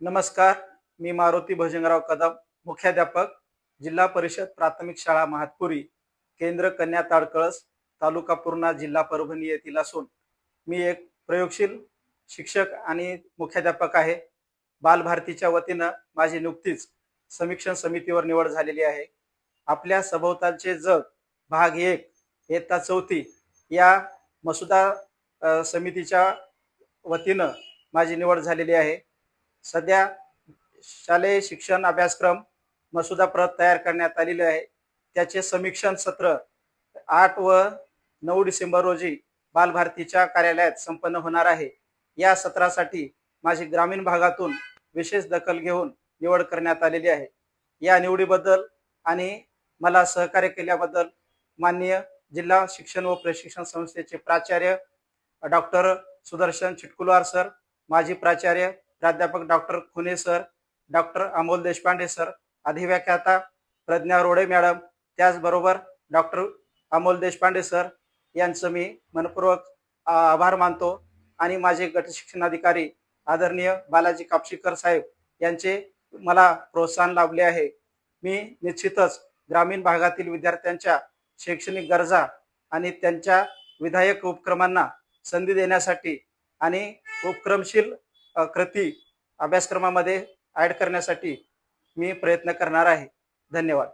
नमस्कार मी मारुती भजनराव कदम मुख्याध्यापक जिल्हा परिषद प्राथमिक शाळा महातपुरी केंद्र कन्या ताडकळस तालुका पूर्णा जिल्हा परभणी येथील असून मी एक प्रयोगशील शिक्षक आणि मुख्याध्यापक आहे. बालभारतीच्या वतीनं माझी नुकतीच समीक्षण समितीवर निवड झालेली आहे. आपल्या सभोवतालचे जग भाग एक इयत्ता चौथी या मसुदा समितीच्या वतीनं माझी निवड झालेली आहे. सध्या शालेय शिक्षण अभ्यासक्रम मसुदा प्रत तयार करण्यात आलेले आहे. त्याचे समीक्षण सत्र आठ व नऊ डिसेंबर रोजी बालभारतीच्या कार्यालयात संपन्न होणार आहे. या सत्रासाठी माझी ग्रामीण भागातून विशेष दखल घेऊन निवड करण्यात आलेली आहे. या निवडीबद्दल आणि मला सहकार्य केल्याबद्दल माननीय जिल्हा शिक्षण व प्रशिक्षण संस्थेचे प्राचार्य डॉक्टर सुदर्शन चिटकुलवार सर माजी प्राचार्य प्राध्यापक doctor Khune sir doctor Amol Deshpande sir अधिव्याख्याता Pragya Rode madam त्याचबरोबर डॉक्टर अमोल देशपांडे सर यांचं मी मनपूर्वक आभार मानतो. आणि माझे गट शिक्षणाधिकारी आदरणीय बालाजी कापशीकर साहेब यांचे मला प्रोत्साहन लाभले आहे. मी निश्चितच ग्रामीण भागातील विद्यार्थ्यांच्या शैक्षणिक गरजा आणि त्यांच्या विधायक उपक्रमांना संधी देण्यासाठी आणि उपक्रमशील कृती अभ्यासक्रमामध्ये ॲड करण्यासाठी मी प्रयत्न करणार आहे. धन्यवाद.